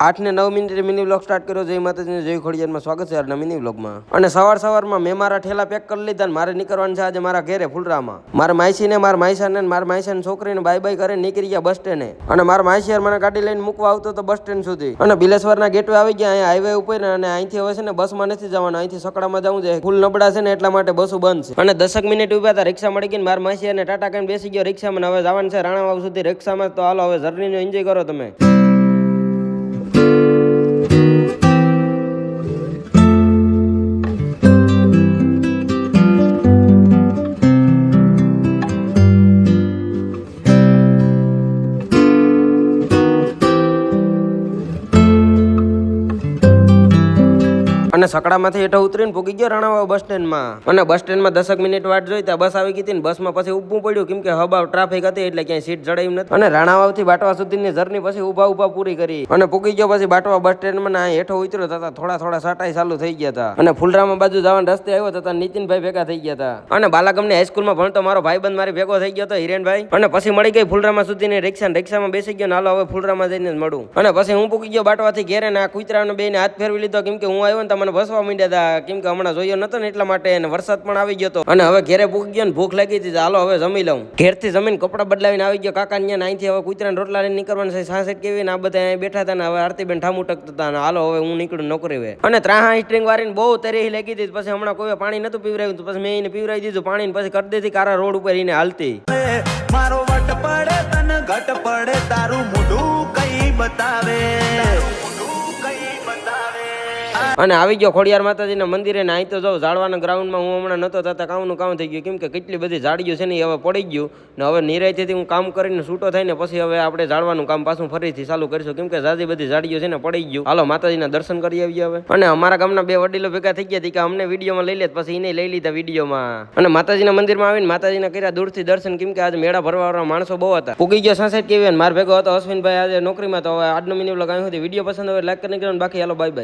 આઠ ને નવ મિનિટે મિની બ્લોગ સ્ટાર્ટ કર્યો. જય માતાજીને જય ખોડિયારમાં સ્વાગત છે આજના મિની બ્લોગમાં અને સવાર સવારમાં મેં મારા ઠેલા પેક કરી લીધા મારે નીકળવાનું છે આજે મારા ઘેરે ફૂલરામાં. મારા માયસીને મારા માયસાને મારા માયસાને છોકરીને બાય બાય કરીને નીકળી ગયા બસ સ્ટેન્ડે અને મારા માઈસિયાર મને ગાડી લઈને મૂકવા આવતો તો બસ સ્ટેન્ડ સુધી. અને બિલેશ્વરના ગેટવે આવી ગયા, અહીંયા હાઈવે ઉપર અને અહીંથી હવે છે ને બસમાં નથી જવાનું. અહીંથી સકડામાં જવું છે. ફૂલ નબળા છે ને એટલા માટે બસો બંધ છે. અને દસક મિનિટ ઊભા હતા, રિક્ષા મળી ગઈને મારા માસીયાને ટાટા કરીને બેસી ગયો. રિક્ષામાં હવે જવાનું છે રાણાવાવ સુધી. રિક્ષામાં તો હાલો, હવે જર્નીનો એન્જોય કરો તમે. અને સકડામાંથી હેઠો ઉતરીને પૂગી ગયો રાણાવાવ બસ સ્ટેન્ડમાં. અને બસ સ્ટેન્ડમાં દસક મિનિટ વાટ જોઈ ત્યાં બસ આવી ગઈ હતી બસમાં પછી ઊભું પડ્યું. કેમ કે હબાવ ટ્રાફિક હતી એટલે ક્યાંય સીટ જડાયું નથી. અને રાણાવાવથી બાટવા સુધીની જર્ની પછી ઊભા ઊભા પૂરી કરી. અને પૂગી ગયો પછી બાટવા બસ સ્ટેન્ડમાં ના હેઠો ઉતર્યો હતા થોડા થોડા સાટાઈ ચાલુ થઈ ગયા હતા. અને ફૂલરામાં બાજુ જવાના રસ્તે આવ્યો હતા નીતિનભાઈ ભેગા થઈ ગયા હતા. અને બાલાગમની હાઈસ્કૂલમાં ભણતો મારો ભાઈબંધ મારી ભેગો થઈ ગયો હતો, હિરેનભાઈ. અને પછી મળી ગઈ ફૂલરામાં સુધીની રિક્ષા રિક્ષામાં બેસી ગયો હાલો હવે ફૂલરામાં જઈને મળું. અને પછી હું પૂકી ગયો બાટવાથી ઘેરે ને આ કુતરાને બેને હાથ ફેરવી લીધો. કેમ કે હું આવ્યો ને મને બસવા માંડ્યા હતા કેમ કે હમણાં જોયો નતો ને એટલા માટે વરસાદ પણ આવી ગયો હતો અને હવે ઘેરે પૂકી ગયો ને ભૂખ લાગી હતી હાલો હવે જમી લઉં. ઘેરથી જમીન કપડાં બદલાવીને આવી ગયો. કાકા ને અહીંથી હવે કુતરાને રોટલા લઈને નીકળવાનું છે. સાસઠ કેવી ને આ બધા અહીં બેઠા હતા ને હવે આરતીબેન ઠામું ટકતા હતા હાલો હવે હું નીકળું નોકરી વે અને ત્રાહા સ્ટ્રિંગ વાળીને બહુ તરી લાગી હતી. પછી હમણાં કોઈ પાણી નતું પીવરાયું પછી મેં એને પીવરાઈ દીધું. પાણી પછી કરી દીધી કારા રોડ ઉપર એને હાલતી. મારો વટ પડે તને ઘટ પડે. તારું મોઢું કઈ બતાવે? અને આવી ગયો ખોડિયાર માતાજીના મંદિરે ને અહીં તો જાઉં ઝાડવાના ગ્રાઉન્ડમાં હું હમણાં નતો થતા કામનું કામ થઈ ગયું. કેમ કે કેટલી બધી ઝાડીઓ છે ને હવે પડી ગયું. ને હવે નિરાયથી હું કામ કરીને છૂટો ને પછી હવે આપણે ઝાડવાનું કામ પાછું ફરીથી ચાલુ કરીશું. કેમ કે ઝાઝી બધી ઝાડીઓ છે ને પડી ગયું. હાલો, માતાજીના દર્શન કરી આવીએ હવે. અને અમારા ગામના બે વડીલો ભેગા થઈ ગયા કે અમને વિડીયોમાં લઈ લે પછી એને લઈ લીધા વિડીયોમાં. અને માતાજીના મંદિરમાં આવીને માતાજીના કર્યા દૂરથી દર્શન. કેમ કે આજે મેળા ભરવાવાળા માણસો બહુ હતા. પૂગી ગયો સાસેટ કેવી માર ભેગો હતો અશ્વિનભાઈ આજે નોકરીમાં, તો હવે આજનો મિનિટ લગાવ્યો હતી વીડિયો પસંદ હોય લાઈક કરીને બાકી હાલો બાય બાય